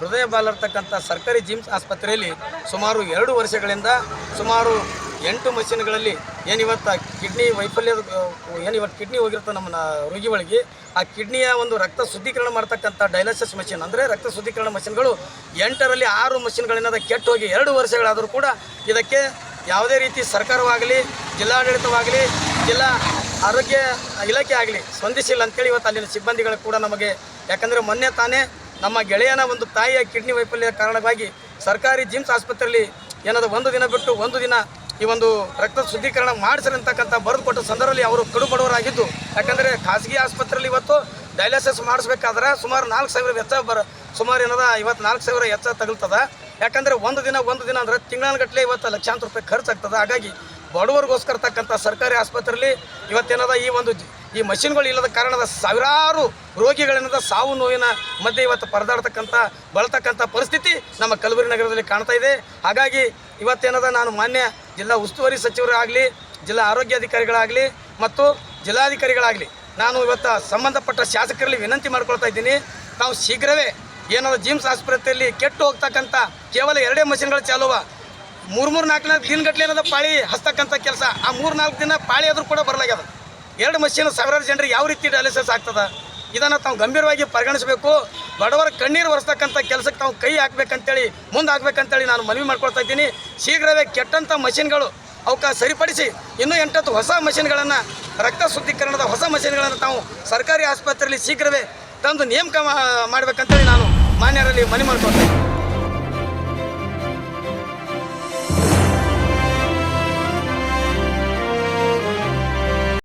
ಹೃದಯ ಬಾಲರ್ತಕ್ಕಂಥ ಸರ್ಕಾರಿ ಜಿಮ್ಸ್ ಆಸ್ಪತ್ರೆಯಲ್ಲಿ ಸುಮಾರು ಎರಡು ವರ್ಷಗಳಿಂದ ಸುಮಾರು ಎಂಟು ಮಷಿನ್ಗಳಲ್ಲಿ ಏನಿವತ್ತು ಕಿಡ್ನಿ ವೈಫಲ್ಯದ ಏನು ಇವತ್ತು ಕಿಡ್ನಿ ಹೋಗಿರ್ತದೆ ನಮ್ಮ ರೋಗಿ ರೋಗಿಗಳಿಗೆ ಆ ಕಿಡ್ನಿಯ ಒಂದು ರಕ್ತ ಶುದ್ಧೀಕರಣ ಮಾಡ್ತಕ್ಕಂಥ ಡಯಾಲಿಸಿಸ್ ಮಷಿನ್. ಅಂದರೆ ರಕ್ತ ಶುದ್ಧೀಕರಣ ಮಷಿನ್ಗಳು ಎಂಟರಲ್ಲಿ ಆರು ಮಷಿನ್ಗಳಿಂದ ಕೆಟ್ಟು ಹೋಗಿ ಎರಡು ವರ್ಷಗಳಾದರೂ ಕೂಡ ಇದಕ್ಕೆ ಯಾವುದೇ ರೀತಿ ಸರ್ಕಾರವಾಗಲಿ, ಜಿಲ್ಲಾಡಳಿತವಾಗಲಿ, ಜಿಲ್ಲಾ ಆರೋಗ್ಯ ಇಲಾಖೆ ಆಗಲಿ ಸ್ಪಂದಿಸಿಲ್ಲ ಅಂತೇಳಿ ಇವತ್ತು ಅಲ್ಲಿನ ಸಿಬ್ಬಂದಿಗಳು ಕೂಡ ನಮಗೆ, ಯಾಕಂದರೆ ಮೊನ್ನೆ ತಾನೇ ನಮ್ಮ ಗೆಳೆಯನ ಒಂದು ತಾಯಿಯ ಕಿಡ್ನಿ ವೈಫಲ್ಯ ಕಾರಣವಾಗಿ ಸರ್ಕಾರಿ ಜಿಮ್ಸ್ ಆಸ್ಪತ್ರೆಯಲ್ಲಿ ಏನದು ಒಂದು ದಿನ ಬಿಟ್ಟು ಒಂದು ದಿನ ಈ ಒಂದು ರಕ್ತ ಶುದ್ಧೀಕರಣ ಮಾಡಿಸ್ರಿ ಅಂತಕ್ಕಂಥ ಬರೆದು ಕೊಟ್ಟ ಸಂದರ್ಭದಲ್ಲಿ ಅವರು ಕಡು ಬಡವರಾಗಿದ್ದು. ಯಾಕಂದರೆ ಖಾಸಗಿ ಆಸ್ಪತ್ರೆಯಲ್ಲಿ ಇವತ್ತು ಡಯಾಲಿಸಿಸ್ ಮಾಡಿಸ್ಬೇಕಾದ್ರೆ ಸುಮಾರು ನಾಲ್ಕು ಸಾವಿರ ವೆಚ್ಚ ಬರ ಸುಮಾರು ಏನದ, ಇವತ್ತು ನಾಲ್ಕು ಸಾವಿರ ವೆಚ್ಚ ತಗಲ್ತದ. ಯಾಕಂದರೆ ಒಂದು ದಿನ ಒಂದು ದಿನ ಅಂದರೆ ತಿಂಗಳಗಟ್ಟಲೆ ಇವತ್ತು ಲಕ್ಷಾಂತರ ರೂಪಾಯಿ ಖರ್ಚಾಗ್ತದೆ. ಹಾಗಾಗಿ ಬಡವರಿಗೋಸ್ಕರ ತಕ್ಕಂಥ ಸರ್ಕಾರಿ ಆಸ್ಪತ್ರೆಯಲ್ಲಿ ಇವತ್ತೇನದ, ಈ ಒಂದು ಈ ಮಷಿನ್ಗಳು ಇಲ್ಲದ ಕಾರಣದ ಸಾವಿರಾರು ರೋಗಿಗಳೇನದ ಸಾವು ನೋವಿನ ಮಧ್ಯೆ ಇವತ್ತು ಪರದಾಡ್ತಕ್ಕಂಥ, ಬಳತಕ್ಕಂಥ ಪರಿಸ್ಥಿತಿ ನಮ್ಮ ಕಲಬುರಗಿ ನಗರದಲ್ಲಿ ಕಾಣ್ತಾ ಇದೆ. ಹಾಗಾಗಿ ಇವತ್ತೇನದ ನಾನು ಮಾನ್ಯ ಜಿಲ್ಲಾ ಉಸ್ತುವಾರಿ ಸಚಿವರಾಗಲಿ, ಜಿಲ್ಲಾ ಆರೋಗ್ಯಾಧಿಕಾರಿಗಳಾಗಲಿ ಮತ್ತು ಜಿಲ್ಲಾಧಿಕಾರಿಗಳಾಗಲಿ ನಾನು ಇವತ್ತು ಸಂಬಂಧಪಟ್ಟ ಶಾಸಕರಲ್ಲಿ ವಿನಂತಿ ಮಾಡ್ಕೊಳ್ತಾ ಇದ್ದೀನಿ. ನಾವು ಶೀಘ್ರವೇ ಏನದ ಜಿಮ್ಸ್ ಆಸ್ಪತ್ರೆಯಲ್ಲಿ ಕೆಟ್ಟು ಹೋಗ್ತಕ್ಕಂಥ ಕೇವಲ ಎರಡೇ ಮಷಿನ್ಗಳು ಚಾಲುವ ಮೂರು ಮೂರು ನಾಲ್ಕು ನಾಲ್ಕು ದಿನಗಟ್ಟಲೆ ಏನದ ಪಾಳಿ ಹಸ್ತಕ್ಕಂಥ ಕೆಲಸ, ಆ ಮೂರು ನಾಲ್ಕು ದಿನ ಪಾಳಿ ಆದರೂ ಕೂಡ ಬರಲಾಗ್ಯದ. ಎರಡು ಮಷೀನ್ ಸಾವಿರಾರು ಜನರಿಗೆ ಯಾವ ರೀತಿ ಡಯಾಲಿಸಿಸ್ ಆಗ್ತದ? ಇದನ್ನು ತಾವು ಗಂಭೀರವಾಗಿ ಪರಿಗಣಿಸಬೇಕು. ಬಡವರ ಕಣ್ಣೀರು ಒರೆಸ್ತಕ್ಕಂಥ ಕೆಲಸಕ್ಕೆ ತಾವು ಕೈ ಹಾಕ್ಬೇಕಂತೇಳಿ, ಮುಂದೆ ಹಾಕ್ಬೇಕಂತೇಳಿ ನಾನು ಮನವಿ ಮಾಡ್ಕೊಳ್ತಾ ಇದ್ದೀನಿ. ಶೀಘ್ರವೇ ಕೆಟ್ಟಂಥ ಮಷಿನ್ಗಳು ಅವಕ್ಕೆ ಸರಿಪಡಿಸಿ, ಇನ್ನೂ ಎಂಟತ್ತು ಹೊಸ ಮಷಿನ್ಗಳನ್ನು, ರಕ್ತ ಶುದ್ಧೀಕರಣದ ಹೊಸ ಮಷಿನ್ಗಳನ್ನು ತಾವು ಸರ್ಕಾರಿ ಆಸ್ಪತ್ರೆಯಲ್ಲಿ ಶೀಘ್ರವೇ ತಂದು ನೇಮಕ ಮಾಡಬೇಕಂತೇಳಿ ನಾನು ಮಾನ್ಯರಲ್ಲಿ ಮನವಿ ಮಾಡ್ಕೊಳ್ತಾ ಇದ್ದೀನಿ.